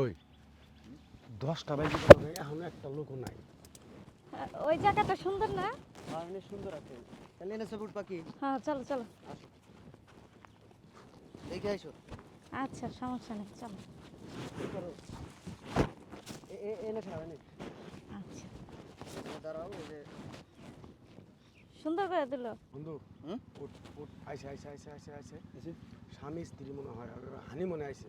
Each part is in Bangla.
ওই। দশটা বাইকে এখন একটা লোকও নাই। ওই জায়গাটা সুন্দর না? হ্যাঁ অনেক সুন্দর আছে। তাহলে এনেছে বুট পাখি হ্যাঁ চলো চলো। দেখে আইসো। আচ্ছা সমস্যা নেই চলো। এনে এনে। আচ্ছা। দাঁড়াও এই যে। সুন্দর করে দিল? বন্ধু হুম? উঠ উঠ। আইসে আইসে আইসে আইসে আইসে। স্বামী স্ত্রী মনে হয় আর হানি মনে আইসে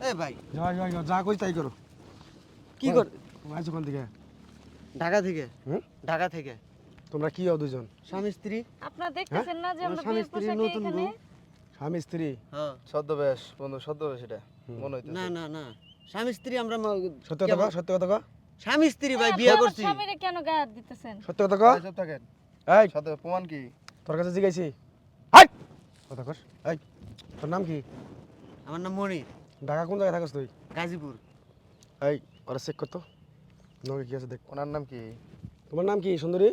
এই ভাই। যা কই তাই করো। কি কর আইছো কোন দিকে? ঢাকা থেকে। হুম? ঢাকা থেকে। তোমরা কি হও দুজন স্বামী স্ত্রী। আপনারা দেখতেছেন না যে আমরা স্বামী পোশাকে নতুন বউ। স্বামী স্ত্রী? হ্যাঁ। বন্ধু এটা। মনে না না না। স্বামী স্ত্রী আমরা সত্য কথা সত্য কথা স্বামী স্ত্রী ভাই হ্যাঁ, বিয়ে করছি। স্বামীরে কেন গায়ে দিতেছেন? সত্য কথা কও চুপ থাকেন এই। সাথে প্রমাণ কি? তোর কাছে জিগাইছি হাই কথা কর এই তোর নাম কি? আমার নাম মনির। ঢাকা কোন জায়গায় থাকস তুই? গাজীপুর। এই ওরা চেক করতো। নগে কি আছে দেখ। ওনার নাম কি? তোমার নাম কি সুন্দরী?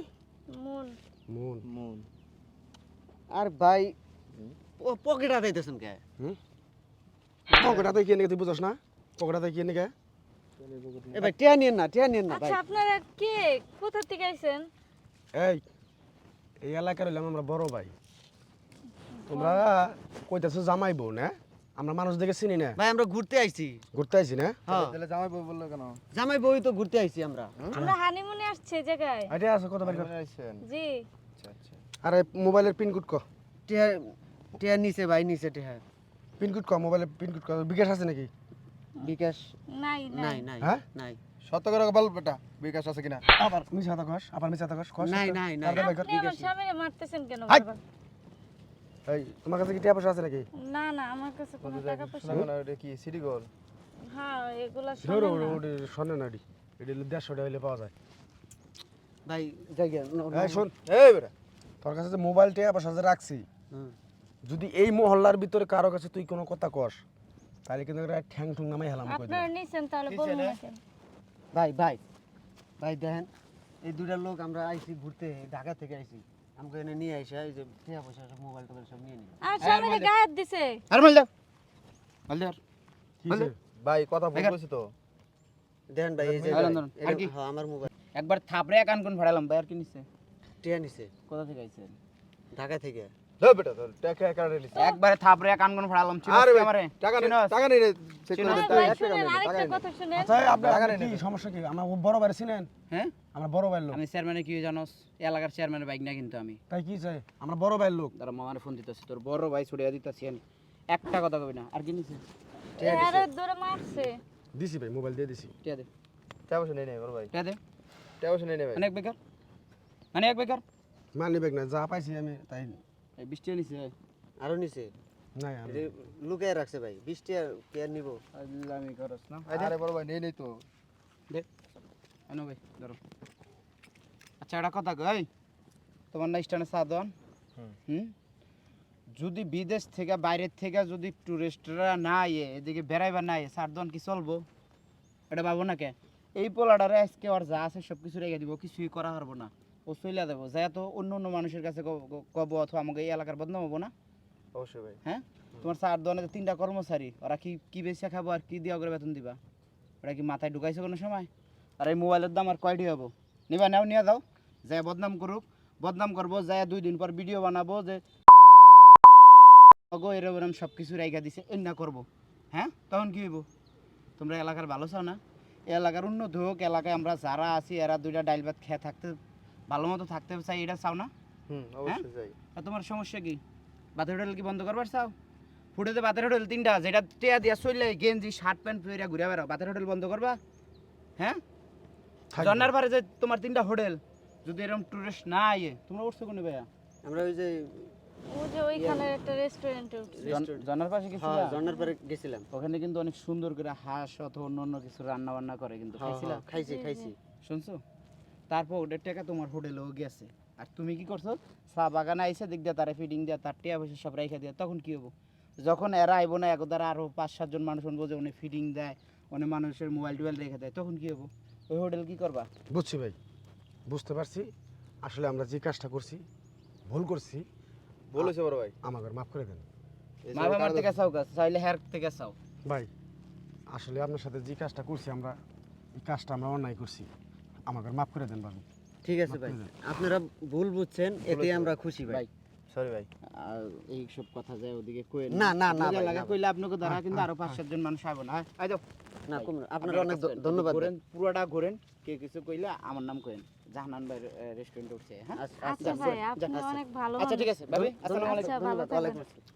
মন। মুন। মুন। আর ভাই ও পকেট আদাইতেছেন কে? পকেটাতে কি এনেকে তুই বুঝস না? পকেটাতে কি এনেকে? এ ভাই টিয়া নিয়েন না টিয়া নিয়েন না ভাই। আচ্ছা আপনারা কে? কোথা থেকে আইছেন? এই এই এলাকার হইলাম আমরা বড় ভাই। তোমরা কইতেছো জামাই বউ না আমরা মানুষ দেখে চিনি না। ভাই আমরা ঘুরতে আইছি। ঘুরতে আইছি না? হ্যাঁ। তাহলে জামাই বউ বলল কেন? জামাই বই তো ঘুরতে আইছি আমরা। আমরা হানিমুনে আসছে এই জায়গায়। এটা আছে কত বাড়ি আইছেন? জি। আচ্ছা আচ্ছা। আরে মোবাইলের পিন কোড ক? টিয়া টিয়া নিছে ভাই নিছে টিয়া পিন কোড ক? মোবাইলের পিন কোড ক? বিকাশ আছে নাকি? বিকাশ নাই নাই। নাই নাই হ্যাঁ? নাই। সত্য করে বল বেটা বিকাশ আছে কিনা? আবার মিছা কথা কস আবার মিছা কথা কস কস। নাই, নাই, নাই। আপনি আমার স্বামীরে মারতেছেন কেন! বারবার? এই তোমার কাছে কি টাকা পয়সা আছে নাকি? না না আমার কাছে কোনো টাকা পয়সা কেন এটা কি সিটি গোল? হ্যাঁ এগুলা না। ওরে শোনে না। এটি এটি হলো দেড়শো টাকা হইলে পাওয়া যায়। ভাই জায়গা এই শোন। এই বেটা তোর কাছে যে মোবাইল টাকা পয়সা যে রাখছি। যদি এই মহল্লার ভিতরে কারও কাছে তুই কোনো কথা কস তাহলে কিন্তু একটা ঠ্যাং ঠুং নামাই হেলাম কই আপনারা নিছেন তাহলে বলুন না? কেন ভাই ভাই ভাই দেখেন এই দুইটা লোক আমরা আইছি ঘুরতে ঢাকা থেকে আইছি। আমাকে এনে নিয়ে আইসা এই যে টিয়া পয়সা সব মোবাইল টোবাইল সব নিয়ে নিই আর স্বামীরে গায়ে হাত দিছে? আর মাল দাও। মাল দাও। কি ভাই কথা ভুল কইছি তো। দেন ভাই এই যে? হ্যাঁ আমার মোবাইল একবার থাপড়ে কান কোন ফাড়ালাম ভাই আর কি নিছে? টিয়া নিছে। কোথা থেকে আইছেন ঢাকা থেকে। বেটা টাকা লিছি একবারে কান কোন ফাড়ালাম ছিল আরে আমারে টাকা নেই টাকা নেই চেক করে দে এক টাকা নেই টাকা নেই আচ্ছা এই আপনার টাকা নেই সমস্যা কি? আমার বড় ভাই চিনেন? হ্যাঁ? আমরা বড় লোক। আমি চেয়ারম্যানে কি জানোস? এলাকার চেয়ারম্যানের বাইক না কিন্তু আমি। তাই কি চাই? আমরা বড় লোক। তারা মামারে ফোন দিতেছি তোর বড় ভাই ছড়িয়ে দিতেছি আমি একটা কথা কবি না আর কি নিছে? আরে দূরে মারছে। দিছি ভাই মোবাইল দিয়ে দিছি। টিয়া দে। টাকা পয়সা নেই নেই বড় ভাই। টিয়া দে। টাকা পয়সা নেই নেই ভাই। অনেক বেকার? মানে এক বেকার? মানি ব্যাগ না? যা পাইছি আমি তাই বৃষ্টি নিছে আরও নিছে? নাই লুকায় রাখছে ভাই বিশ টিয়া কে আর আমি করস না। আরে বড় ভাই নেই নেই তো। দে। আনো ভাই ধরো। আচ্ছা একটা কথা কই তোমার না স্ট্যান্ডে চা দন। হুম। হুম? যদি বিদেশ থেকে বাইরের থেকে যদি টুরিস্টরা না আইয়ে এদিকে বেড়াইবার না আইয়ে চার দন কি চলবো? এটা পাবো না কে? এই পোলাটারে আজকে ওর যা আছে সব কিছু রেখে দিব কিছুই করা পারব না। ও চলে দেবো যাই তো অন্য অন্য মানুষের কাছে কব অথবা আমাকে এই এলাকার বদনাম হব না? অবশ্যই ভাই। হ্যাঁ? তোমার চার দনে তো তিনটা কর্মচারী ওরা কি কি বেশি খাব আর কি দিয়া করে বেতন দিবা? ওরা কি মাথায় ঢুকাইছে কোনো সময়? আর এই মোবাইলের দাম আর কয়টি হব? নিবা নাও নিয়ে দাও। যাই বদনাম করুক। বদনাম করব যাই দুই দিন পর ভিডিও বানাবো যে অগো এরকম সব কিছু রাইখা দিছে এর না করব। হ্যাঁ? তখন কি হইব? তোমরা এলাকার ভালো চাও না? এলাকার উন্নত হোক এলাকায় আমরা যারা আছি এরা দুইটা ডাইল ভাত খেয়ে থাকতে ভালো মতো থাকতে চাই এটা চাও না? হুম অবশ্যই যাই আর তোমার সমস্যা কি? বাতের হোটেল কি বন্ধ করবার চাও? ফুটেতে বাতের হোটেল তিনটা যেটা টেয়া দিয়া চললে গেঞ্জি শার্ট প্যান্ট পরে ঘুরে বেড়াও। বাতের হোটেল বন্ধ করবা? হ্যাঁ? জন্নার পারে যে তোমার তিনটা হোটেল যদি এরকম টুরিস্ট না আইয়ে তোমরা উঠছো কোনে ভাইয়া? আমরা ওই যে ওইখানে একটা রেস্টুরেন্টে উঠছে। পাশে কিছু হ্যাঁ জন্মের পরে গেছিলাম। ওখানে কিন্তু অনেক সুন্দর করে হাঁস অথবা অন্য অন্য কিছু রান্না বান্না করে কিন্তু হ্যাঁ, খাইছিলাম হ্যাঁ, খাইছি খাইছি। শুনছো? তারপর ওদের টাকা তোমার হোটেলেও গেছে। আর তুমি কি করছ? চা বাগানে আইসে দিক দিয়ে তারা ফিডিং দেওয়া তার টিয়া পয়সা সব রেখে দেওয়া তখন কি হব? যখন এরা আইব না এক দ্বারা আরও পাঁচ সাতজন মানুষ শুনব যে উনি ফিডিং দেয় অনেক মানুষের মোবাইল টোবাইল রেখে দেয় তখন কি হব? ওই হোটেল কি করবা? বুঝছি ভাই বুঝতে পারছি। আসলে আমরা যে কাজটা করছি ভুল করছি বলেছে বড় ভাই। আমাকে মাফ করে দেন। থেকে চাও কাজ চাইলে হের থেকে চাও। ভাই আসলে আপনার সাথে যে কাজটা করছি আমরা এই কাজটা আমরা অন্যায় করছি। আমাকে মাফ করে দেন বাবু। ঠিক আছে ভাই। আপনারা ভুল বুঝছেন এতে আমরা খুশি ভাই। ভাই সরি ভাই। আর এই সব কথা যায় ওদিকে কই না, না, না ভাই, লাগে কইলে আপনাকে দ্বারা কিন্তু আরও পাঁচ সাতজন মানুষ আইবো না। আই যাও। না কম আপনারা আপনারা অনেক ধন্যবাদ। ঘোরেন পুরোটা ঘোরেন কে কিছু কইলে আমার নাম কইেন। জাহানান ভাই রেস্টুরেন্ট উঠছে হ্যাঁ? আচ্ছা, আচ্ছা আচ্ছা, ভাই আপনি। অনেক ভালো আচ্ছা ঠিক আছে ভাবি আসসালামু আলাইকুম। আচ্ছা ভালো ধন্যবাদ, থাকবেন ওয়ালাইকুম আসসালাম।